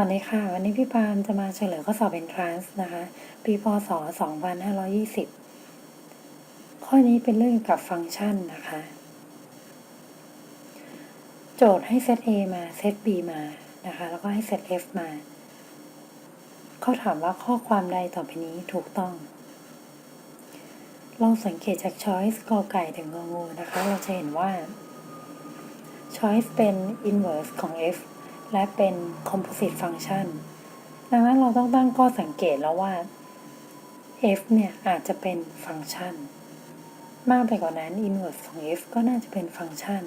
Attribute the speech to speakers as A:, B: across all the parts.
A: วัสดีค่ะ วันนี้พี่ปานจะมาเฉลยข้อสอบ entrance นะคะ ปีพศ 2520 ข้อนี้เป็นเรื่องเกี่ยวกับฟังก์ชันนะคะ โจทย์ให้เซต A มาเซต B มานะคะ แล้วก็ให้เซต F มาเขาถามว่าข้อความใดต่อไปนี้ถูกต้อง ลองสังเกตจาก choice กอไก่ถึงงองูนะคะ เราจะเห็นว่า choice เป็น inverse ของ f และเป็น composite function ดังนั้นเราต้องตั้งข้อสังเกตแล้วว่า f เนี่ย อาจจะเป็นฟังก์ชัน มากไปกว่านั้น inverse ของ f ก็น่าจะเป็นฟังก์ชัน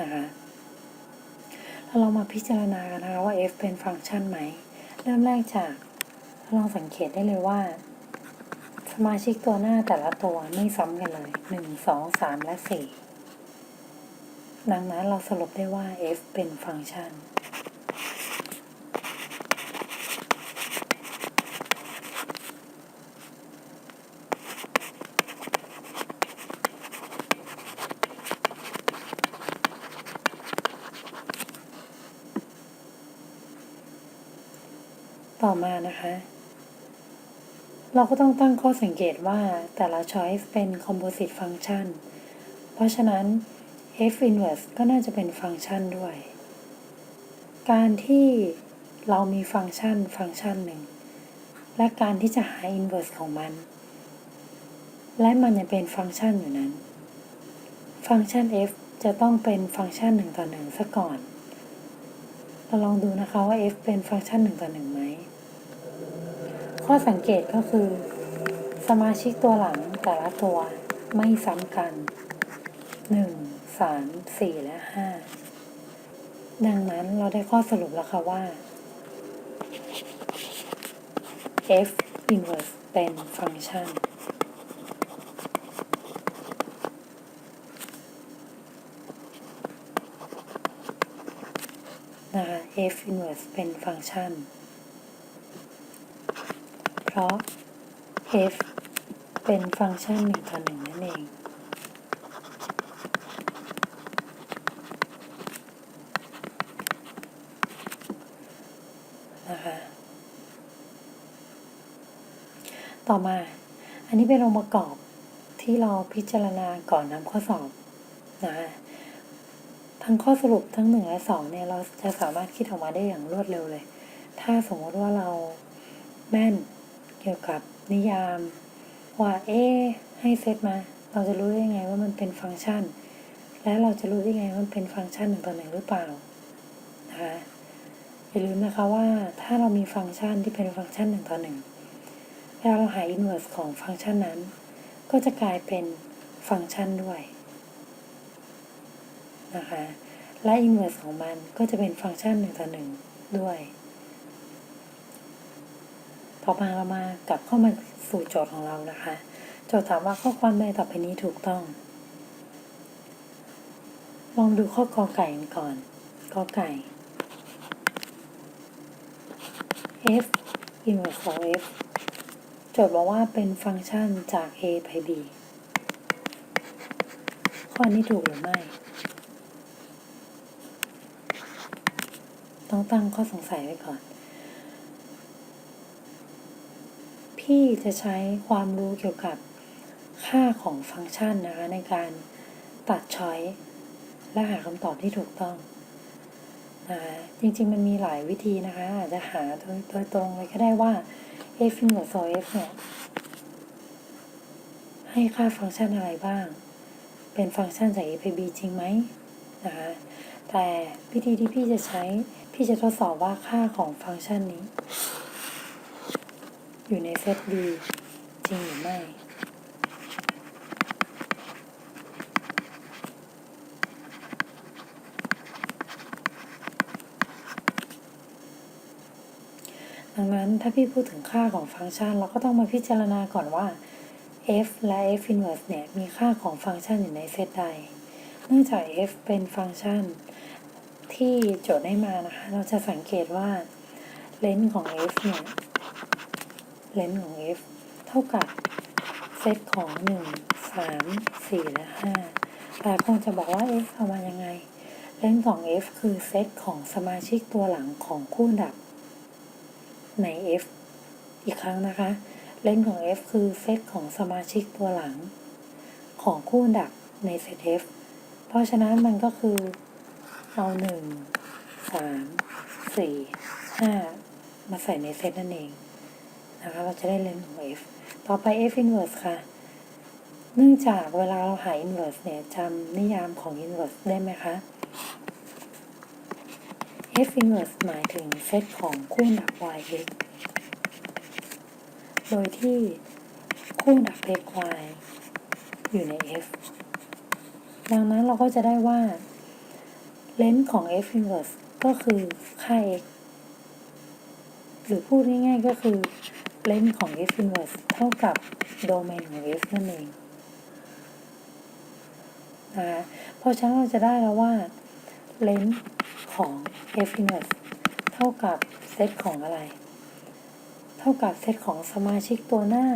A: นะคะแล้วเรามาพิจารณากันนะคะว่า f เป็นฟังก์ชันไหม เริ่มแรกจากลองสังเกตได้เลยว่า สมาชิกตัวหน้าแต่ละตัวไม่ซ้ำกันเลย 1 2 3 และ 4 ดังนั้นเราสรุปได้ว่า f เป็นฟังก์ชัน ต่อมานะคะ เราก็ต้องตั้งข้อสังเกตว่าแต่ละ choice เป็น composite function เพราะฉะนั้น f inverse ก็น่าจะเป็นฟังก์ชันด้วย การที่เรามีฟังก์ชันฟังก์ชันหนึ่ง และการที่จะหา inverse ของมัน และมันยังเป็นฟังก์ชันอยู่นั้น ฟังก์ชัน f จะต้องเป็นฟังก์ชันหนึ่งต่อหนึ่งซะก่อน เราลองดูนะคะว่า f เป็นฟังก์ชันหนึ่งต่อหนึ่งไหม ข้อสังเกตก็คือ สมาชิกตัวหลังแต่ละตัวไม่ซ้ำกัน 1 3 4และ5ดังนั้นเราได้ข้อสรุปแล้วค่ะว่า f inverse เป็นฟังก์ชัน นะคะ f inverse เป็นฟังก์ชัน เพราะ f เป็นฟังก์ชันหนึ่งต่อหนึ่งนั่นเอง นะคะ ต่อมา อันนี้เป็นองค์ประกอบที่เราพิจารณาก่อนนำข้อสอบนะทั้งข้อสรุปทั้งหนึ่งและสองเนี่ยเราจะสามารถคิดออกมาได้อย่างรวดเร็วเลย ถ้าสมมติว่าเราแม่นเกี่ยวกับนิยาม ว่าเอให้เซตมา เราจะรู้ได้ไงว่ามันเป็นฟังก์ชัน และเราจะรู้ได้ไงว่ามันเป็นฟังก์ชันหนึ่งต่อหนึ่งหรือเปล่านะคะอย่าลืมนะคะว่าถ้าเรามีฟังก์ชันที่เป็นฟังก์ชันหนึ่งต่อหนึ่ง เวลาเราหา inverse ของฟังก์ชันนั้น ก็จะกลายเป็นฟังก์ชันด้วยนะคะและ inverse ของมันก็จะเป็นฟังก์ชันหนึ่งต่อหนึ่งด้วยต่อมาเรามากลับเข้ามาสู่โจทย์ของเรานะคะ โจทย์ถามว่าข้อความใดต่อไปนี้ถูกต้อง ลองดูข้อกอไก่กันก่อนกอไก่ f inverse ของ f จทย์บอกว่าเป็นฟังก์ชันจาก a ไป b ข้อนี้ถูกหรือไม่ ต้องตั้งข้อสงสัยไว้ก่อน พี่จะใช้ความรู้เกี่ยวกับค่าของฟังก์ชันนะคะ ในการตัดช้อยและหาคำตอบที่ถูกต้องนะคะจริงๆมันมีหลายวิธีนะคะ อาจจะหาโดยโดยตรงเลยก็ได้ว่า f inverse of f เนี่ย ให้ค่าฟังก์ชันอะไรบ้าง เป็นฟังก์ชันจาก a ไป b จริงไหมนะคะ แต่วิธีที่พี่จะใช้ พี่จะทดสอบว่าค่าของฟังก์ชันนี้ อยู่ในเซต B จริงหรือไม่ ดังนั้นถ้าพี่พูดถึงค่าของฟังก์ชัน เราก็ต้องมาพิจารณาก่อนว่า f และ f inverse เนี่ยมีค่าของฟังก์ชันอยู่ในเซตใด เนื่องจาก f เป็นฟังก์ชัน ที่โจทย์ได้มานะคะ เราจะสังเกตว่าเลนส์ของ f เนี่ยเลนส์ของ f เท่ากับเซตของ 1 3 4 และ 5 แต่คงจะบอกว่า f เอามายังไง เลเลนส์ของ f คือเซตของสมาชิกตัวหลังของคู่ดับ ใน f อีกครั้งนะคะ เลนของ f คือเซตของสมาชิกตัวหลัง ของคู่อันดับในเซต f เพราะฉะนั้นมันก็คือเอาหนึ่งสามสี่ห้ามาใส่ในเซตนั่นเองนะคะเราจะได้เลนของ f ต่อไป f inverse ค่ะ เนื่องจากเวลาเราหา inverse เนี่ยจำนิยามของ inverse ได้ไหมคะ f inverse หมายถึงเซตของคู่ดับ y x โดยที่คู่ดับ x y อยู่ใน f ดังนั้นเราก็จะได้ว่าเลนส์ของ f inverse ก็คือค่า x หรือพูดง่ายๆก็คือเลนส์ของ f inverse เท่ากับโดเมนของ f นั่นเองนะคะเพราะฉะนั้นเราจะได้แล้วว่าเลนส์ ของ f inverse เท่ากับเซตของอะไร เท่ากับเซตของสมาชิกตัวหน้า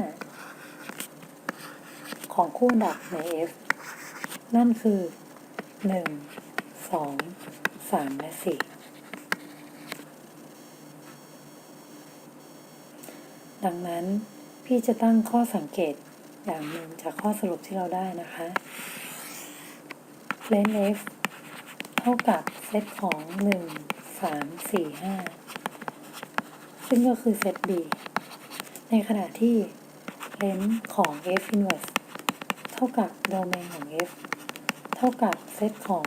A: ของคู่ดับใน f นั่นคือ 1 2 3 และ 4 ดังนั้นพี่จะตั้งข้อสังเกตอย่างหนึ่งจากข้อสรุปที่เราได้นะคะเลน f เท่ากับเซตของ 1 3 4 5 ซึ่งก็คือเซต b ในขณะที่เลนของ f inverse เท่ากับโดเมนของ f เท่ากับเซตของ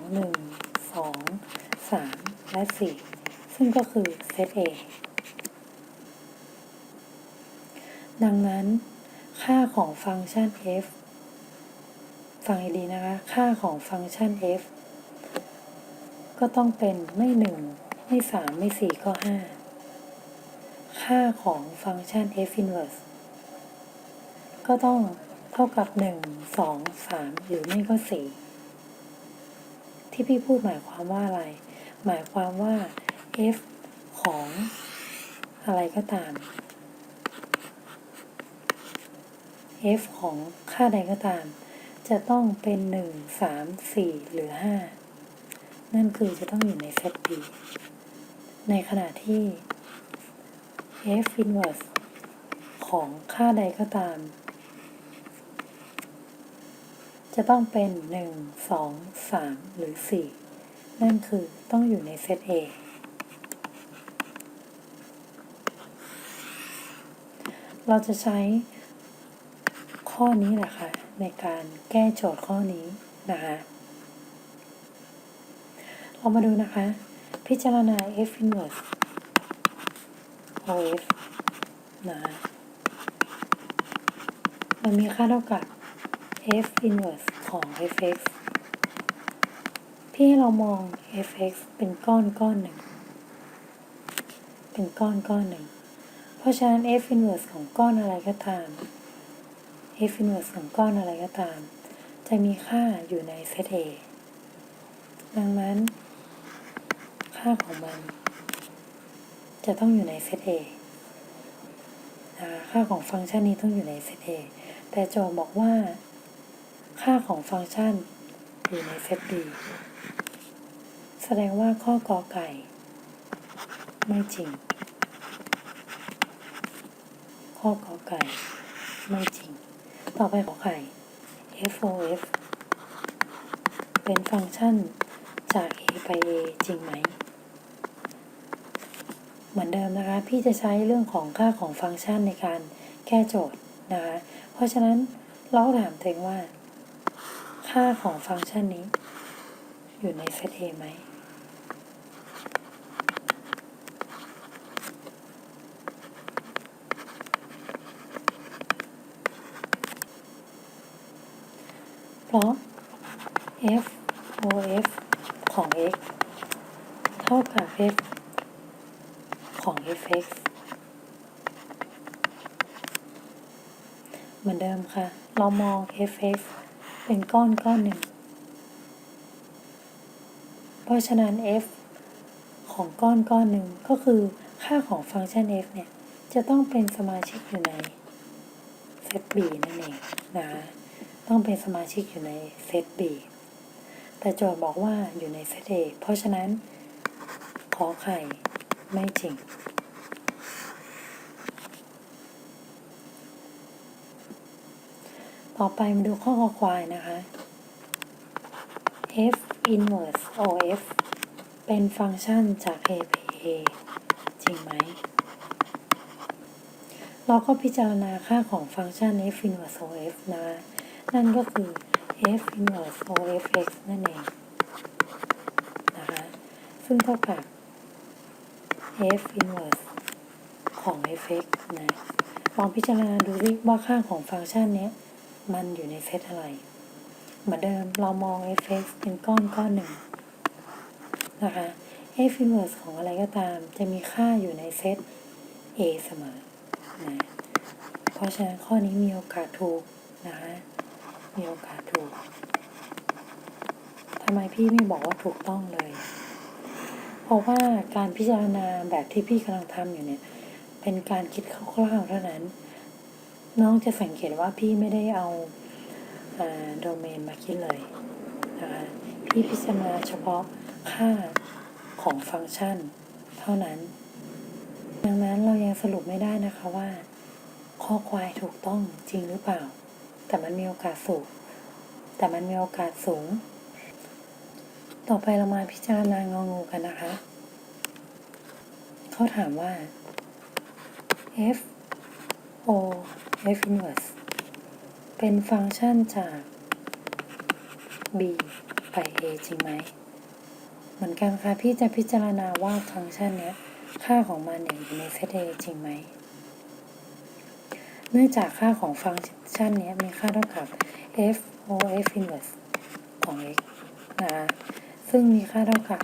A: 1 2 3 และ 4 ซึ่งก็คือเซต a ดังนั้น ค่าของฟังก์ชัน f ฟังให้ดีนะคะ ค่าของฟังก์ชัน f ก็ต้องเป็นไม่หนึ่งไม่สามไม่สี่ก็ห้าค่าของฟังก์ชัน f inverse ก็ต้องเท่ากับหนึ่งสองสามหรือไม่ก็สี่ที่พี่พูดหมายความว่าอะไร หมายความว่า f ของอะไรก็ตาม f ของค่าใดก็ตาม จะต้องเป็นหนึ่งสามสี่หรือห้า นั่นคือจะต้องอยู่ในเซต B ในขณะที่ f inverse ของค่าใดก็ตาม จะต้องเป็น 1 2 3 หรือ 4 นั่นคือต้องอยู่ในเซต A เราจะใช้ข้อนี้แหละค่ะในการแก้โจทย์ข้อนี้นะคะ เรามาดูนะคะ พิจารณา f inverse of f นะคะมันมีค่าเท่ากับ f inverse ของ fx พี่ให้เรามอง fx เป็นก้อนก้อนหนึ่ง เป็นก้อนก้อนหนึ่ง เพราะฉะนั้น f inverse ของก้อนอะไรก็ตาม f inverse ของก้อนอะไรก็ตาม จะมีค่าอยู่ในเซต A ดังนั้น ค่าของมัน จะต้องอยู่ในเซต A คะค่าของฟังก์ชันนี้ต้องอยู่ในเซต A แต่โจทย์บอกว่า ค่าของฟังก์ชันอยู่ในเซต B แสดงว่าข้อกอไก่ ไม่จริง ข้อกอไก่ ไม่จริง ต่อไปขอไข่ f o f เป็นฟังก์ชันจาก a ไป a จริงไหม เหมือนเดิมนะคะ พี่จะใช้เรื่องของค่าของฟังก์ชันในการแก้โจทย์นะคะ เพราะฉะนั้นเราถามตัวเองว่า ค่าของฟังก์ชันนี้ อยู่ในเซต A ไหมเพราะ f o f ของ x เท่ากับ f ของ fx เหมือนเดิมค่ะ เรามอง fx เป็นก้อนก้อนหนึ่ง เพราะฉะนั้น f ของก้อนก้อนหนึ่งก็คือค่าของฟังก์ชัน f เนี่ย จะต้องเป็นสมาชิกอยู่ในเซต B นั่นเองนะคะต้องเป็นสมาชิกอยู่ในเซต B แแต่โจทย์บอกว่าอยู่ในเซต A เพราะฉะนั้นขอไข่ ไม่จริง ต่อไปมาดูข้อคอควายนะคะ f inverse of เป็นฟังก์ชันจาก a ไป a จริงไหม เราก็พิจารณาค่าของฟังก์ชัน f inverse of นะ นั่นก็คือ f inverse o f x นั่นเอง นะคะ ซึ่งเท่ากับ f inverse ของ fx นะลองพิจารณาดูซิว่าค่าของฟังก์ชันนี้มันอยู่ในเซตอะไร เหมือนเดิมเรามอง fx เป็นก้อนก้อนหนึ่งนะคะ f inverse ของอะไรก็ตามจะมีค่าอยู่ในเซต a เสมอนะเพราะฉะนั้นข้อนี้มีโอกาสถูกนะคะมีโอกาสถูกทำไมพี่ไม่บอกว่าถูกต้องเลย ราะว่าการพิจารณาแบบที่พี่กำลังทำอยู่เนี่ย เป็นการคิดคร่าวๆเท่านั้น น้องจะสังเกตว่าพี่ไม่ได้เอาโดเมนมาคิดเลยนะคะพี่พิจารณาเฉพาะค่าของฟังก์ชันเท่านั้น ดังนั้นเรายังสรุปไม่ได้นะคะว่า ข้อควายถูกต้องจริงหรือเปล่า แต่มันมีโอกาสสูงแต่มันมีโอกาสสูง ต่อไปเรามาพิจารณางองูกันนะคะ เขาถามว่า f o f inverse เป็นฟังก์ชันจาก b ไป a จริงไหม เหมือนกันค่ะ พี่จะพิจารณาว่าฟังก์ชันเนี้ย ค่าของมันเนี่ยอยู่ในเซต a จริงไหม เนื่องจากค่าของฟังก์ชันเนี้ยมีค่าเท่ากับ f o f inverse ของ x นะคะ ซึ่งมีค่าเท่ากับ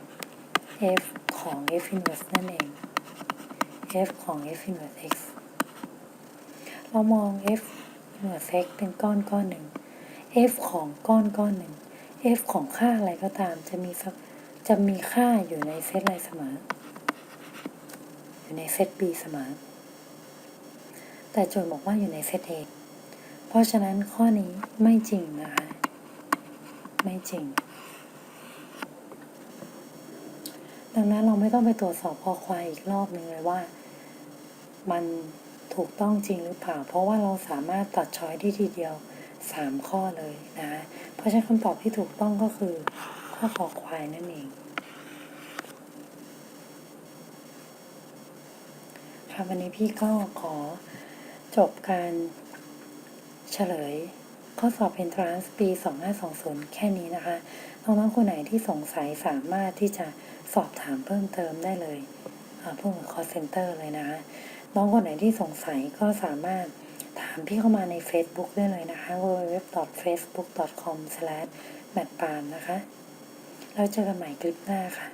A: f ของ f inverse นั่นเอง f ของ f inverse x เรามอง f inverse x เป็นก้อนก้อนหนึ่ง f ของก้อนก้อนหนึ่ง f ของค่าอะไรก็ตามจะมีจะมีค่าอยู่ในเซตอะไรเสมอ อยู่ในเซต b เสมอ แต่โจทย์บอกว่าอยู่ในเซต a เพราะฉะนั้นข้อนี้ไม่จริงนะคะ ไม่จริง ดังนั้นเราไม่ต้องไปตรวจสอบคอควายอีกรอบหนึ่งเลยว่า มันถูกต้องจริงหรือเปล่า เพราะว่าเราสามารถตัดช้อยได้ทีเดียวสามข้อเลยนะ เพราะฉะนั้นคำตอบที่ถูกต้องก็คือ ข้อคอควายนั่นเอง ค่ะวันนี้พี่ก็ขอจบการเฉลย ข้อสอบ Entrance ปี 2520 แค่นี้นะคะ น้องๆคนไหนที่สงสัยสามารถที่จะสอบถามเพิ่มเติมได้เลยเพิ่มกับ call center เลยนะคะ น้องคนไหนที่สงสัยก็สามารถถามพี่เข้ามาใน Facebook ได้เลยนะคะ www.facebook.com/matpam นะคะ แล้วเจอกันใหม่คลิปหน้าค่ะ